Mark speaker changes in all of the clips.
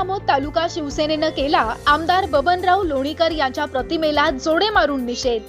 Speaker 1: कामोद तालुका शिवसेनेनं केला. आमदार बबनराव लोणीकर यांच्या प्रतिमेला जोडे मारून निषेध.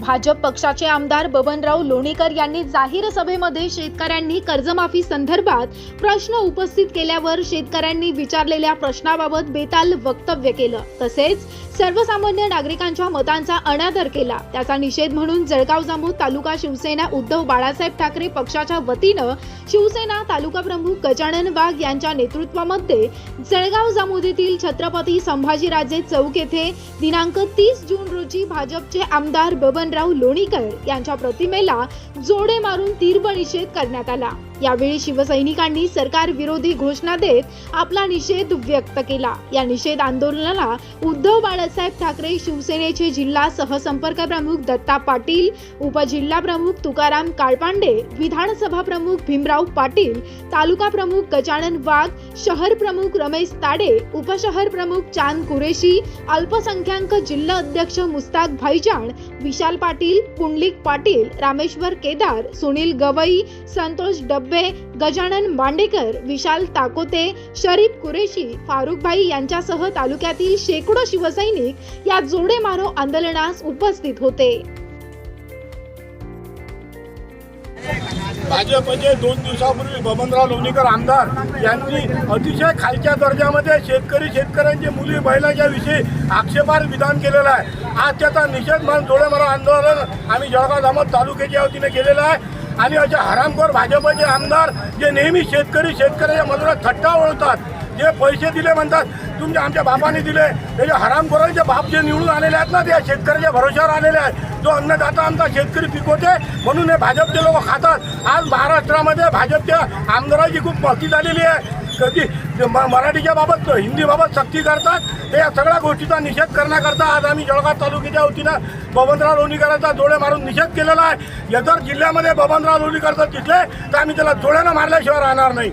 Speaker 1: भाजप पक्षाचे आमदार बबनराव लोणीकर यांनी जाहीर सभेमध्ये शेतकऱ्यांनी कर्जमाफी संदर्भात प्रश्न उपस्थित केल्यावर शेतकऱ्यांनी विचारलेल्या प्रश्नाबाबत बेताल वक्तव्य केलं. तसेच सर्वसामान्य नागरिकांच्या मतांचा अनादर केला. त्याचा निषेध म्हणून जळगाव जामोद तालुका शिवसेना उद्धव बाळासाहेब ठाकरे पक्षाच्या वतीनं शिवसेना तालुका प्रमुख गजानन वाघ यांच्या नेतृत्वामध्ये जळगाव जामोदीतील येथील छत्रपती संभाजीराजे चौक येथे दिनांक तीस जून रोजी भाजपचे आमदार बबन बबनराव लोणीकर यांच्या प्रतिमेला जोडे मारून तीव्र निषेध करण्यात आला. यावेळी शिवसैनिकांनी सरकार विरोधी घोषणा देत आपला निषेध व्यक्त केला. या निषेध आंदोलनाला उद्धव बाळासाहेब ठाकरे शिवसेनेचे जिल्हा सहसंपर्क प्रमुख दत्ता पाटील उपजिल्हा प्रमुख तुकाराम काळपांडे विधानसभा प्रमुख भीमराव पाटील तालुका प्रमुख गजानन वाघ शहर प्रमुख रमेश ताडे उपशहर प्रमुख चांद कुरेशी अल्पसंख्याक जिल्हा अध्यक्ष मुस्ताक भाईजान विशाल पाटील पुंडलिक पाटील रामेश्वर केदार सुनील गवई संतोष डब्बे गजानन मांडेकर विशाल ताकोते शरीफ कुरेशी फारुखबाई यांच्यासह तालुक्यातील शेकडो शिवसैनिक या जोडे मारो आंदोलनास उपस्थित होते.
Speaker 2: भाजपचे दोन दिवसापूर्वी बबनराव लोणीकर आमदार यांनी अतिशय खालच्या दर्जामध्ये शेतकरी शेतकऱ्यांची मुली बैलाच्या विषयी आक्षेपार्ह विधान केलेलं आहे. आज त्याचा निषेध म्हणून जोडे मारो आंदोलन आम्ही जळगाव धामत तालुक्याच्या वतीने केलेलं आहे. आणि असे हरामखोर भाजपचे आमदार जे नेहमी शेतकरी शेतकऱ्याच्या मजुरात थट्टा ओळतात जे पैसे दिले म्हणतात तुमच्या आमच्या बापाने दिले त्याचे हरामखोरांचे बाप जे निवडून आलेले आहेत ना ते शेतकऱ्याच्या भरोश्यावर आलेले आहेत. जो अन्नदाता आमचा शेतकरी पिकवते म्हणून हे भाजपचे लोक खातात. आज महाराष्ट्रामध्ये भाजपच्या आमदाराची खूप मस्ती झालेली आहे. कधी म- मराठीच्या बाबत हिंदीबाबत सक्ती करतात ते या सगळ्या गोष्टीचा निषेध करण्याकरता आज आम्ही जळगाव तालुक्याच्या वतीनं बबनराव लोणीकरांचा जोडे मारून निषेध केलेला आहे. जर जिल्ह्यामध्ये बबनराव लोणीकरचं दिसले तर आम्ही त्याला जोड्यानं मारल्याशिवाय राहणार नाही.